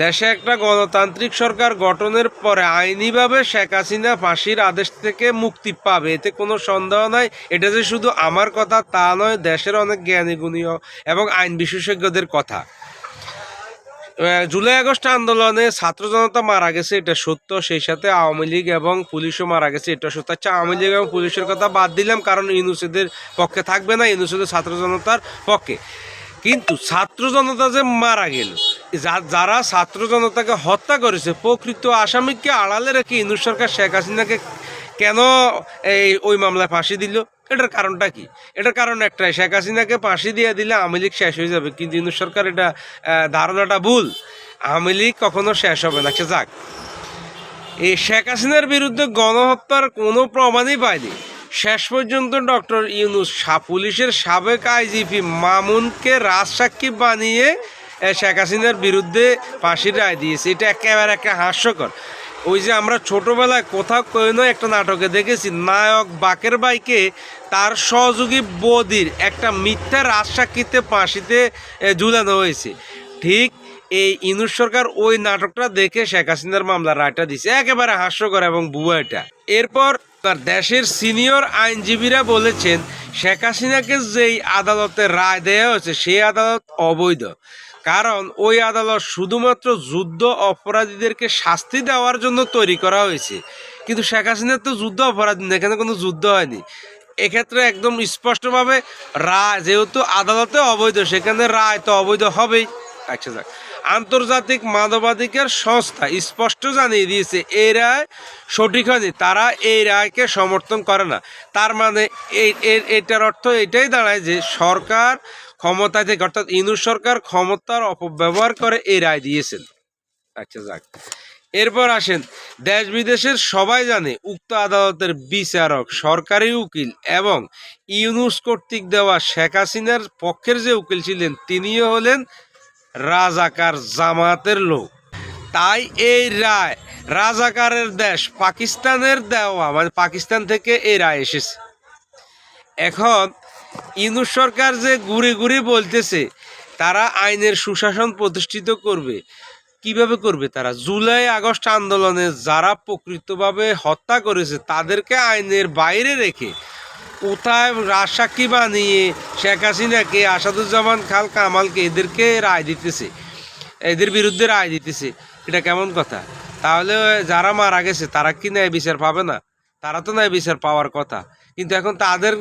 দেশে একটা গণতান্ত্রিক সরকার গঠনের পরে আইনিভাবে শেখ হাসিনা ফাঁসির আদেশ থেকে মুক্তি পাবে, এতে কোনো সন্দেহ নাই। এটা যে শুধু আমার কথা, তা নয়, দেশের অনেক জ্ঞানী গুণীয় এবং আইন বিশেষজ্ঞদের কথা। জুলাই আগস্ট আন্দোলনে ছাত্র জনতা মারা গেছে, এটা সত্য। সেই সাথে আওয়ামী লীগ এবং পুলিশও মারা গেছে, এটা সত্য। আচ্ছা আওয়ামী লীগ এবং পুলিশের কথা বাদ দিলাম, কারণ ইউনুসেদের পক্ষে থাকবে না, ইউনুসেদের ছাত্র জনতার পক্ষে। কিন্তু ছাত্র জনতা যে মারা গেল যারা ছাত্র জনতাকে হত্যা করেছে, প্রকৃত আসামিকে আড়ালে রেখে ইন্দু সরকার শেখ হাসিনাকে কেন এই ওই মামলায় ফাঁসি দিল? এটার কারণটা কি? এটার কারণ একটাই, শেখ হাসিনাকে ফাঁসি দিয়ে দিলে আওয়ামী লীগ শেষ হয়ে যাবে। কিন্তু ইন্দু সরকার এটা ধারণাটা ভুল। আওয়ামী লীগ কখনো শেষ হবে না। সে যাক। এই শেখ হাসিনার বিরুদ্ধে গণহত্যার কোনো প্রমাণই পায়নি। শেষ পর্যন্ত ডক্টর ইউনুস পুলিশের সাবেক আইজিপি মামুনকে রাজসাক্ষী বানিয়ে শেখ হাসিনার বিরুদ্ধে ফাঁসির রায় দিয়েছে। এটা একেবারে একটা হাস্যকর। ওই যে আমরা ছোটবেলায় কোথাও কোনো একটা নাটকে দেখেছি, নায়ক বাকের বাইকে তার সহযোগী বদির একটা মিথ্যা রাজসাক্ষীতে ফাঁসিতে ঝুলানো হয়েছে। ঠিক এই ইনুস সরকার ওই নাটকটা দেখে শেখ হাসিনার মামলার রায়টা দিছে একেবারে হাস্যকর এবং বুয়া এটা। এরপর তার দেশের সিনিয়র আইনজীবীরা বলেছেন, শেখ হাসিনাকে যেই আদালতে রায় দেওয়া হয়েছে, সেই আদালত অবৈধ। কারণ ওই আদালত শুধুমাত্র যুদ্ধ অপরাধীদেরকে শাস্তি দেওয়ার জন্য তৈরি করা হয়েছে। কিন্তু শেখ হাসিনার তো যুদ্ধ অপরাধী না, এখানে কোনো যুদ্ধ হয়নি। এক্ষেত্রে একদম স্পষ্টভাবে রায় যেহেতু আদালতে অবৈধ, সেখানে রায় তো অবৈধ হবেই। আচ্ছা যাক। আন্তর্জাতিক মানবাধিকার সংস্থা স্পষ্ট জানিয়ে দিয়েছে, এই রায় সঠিক হয়নি। তারা এই রায়কে সমর্থন করে না। তার মানে এই এটার অর্থ এটাই দাঁড়ায় যে সরকার ক্ষমতা থেকে, অর্থাৎ ইনু সরকার ক্ষমতার অপব্যবহার করে এই রায় দিয়েছেন। আচ্ছা যাক। এরপর আসেন দেশ বিদেশের সবাই জানে উক্ত আদালতের বিচারক, সরকারি উকিল এবং ইউনুস কর্তৃক দেওয়া শেখ হাসিনার পক্ষের যে উকিল ছিলেন, তিনিও হলেন রাজাকার জামাতের লোক। তাই এই রায় রাজাকারের দেশ, পাকিস্তানের দেওয়া মানে পাকিস্তান থেকে এই রায় এসেছে। এখন ইউনুস সরকার যে ঘুরে ঘুরে বলতেছে, তারা আইনের সুশাসন প্রতিষ্ঠিত করবে। কীভাবে করবে তারা? জুলাই আগস্ট আন্দোলনে যারা প্রকৃতভাবে হত্যা করেছে, তাদেরকে আইনের বাইরে রেখে কোথায় রাজসাক্ষী বানিয়ে শেখ হাসিনাকে, আসাদুজ্জামান খাল কামালকে এদেরকে রায় দিতেছে। এদের বিরুদ্ধে রায় দিতেছে। এটা কেমন কথা? তাহলে যারা মারা গেছে, তারা কি ন্যায় বিচার পাবে না? তারা তো ন্যায় বিচার পাওয়ার কথা। কিন্তু এখন তাদের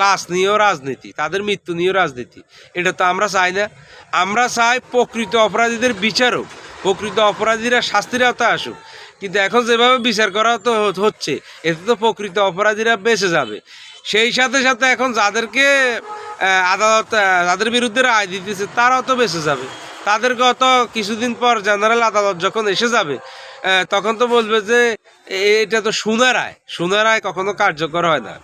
লাশ নিয়েও রাজনীতি, তাদের মৃত্যু নিয়েও রাজনীতি। এটা তো আমরা চাই না। আমরা চাই প্রকৃত অপরাধীদের বিচার হোক প্রকৃত অপরাধীরা শাস্তির আওতায় আসুক। কিন্তু এখন যেভাবে বিচার করা তো হচ্ছে, এতে তো প্রকৃত অপরাধীরা বেঁচে যাবে। সেই সাথে সাথে এখন যাদেরকে আদালত যাদের বিরুদ্ধে রায় দিতেছে, তারাও তো বেঁচে যাবে। তাদেরকে অত কিছুদিন পর জেনারেল আদালত যখন এসে যাবে তখন তো বলবে যে এটা তো সোনা রায় সোনা রায় কখনো কার্যকর হয় না।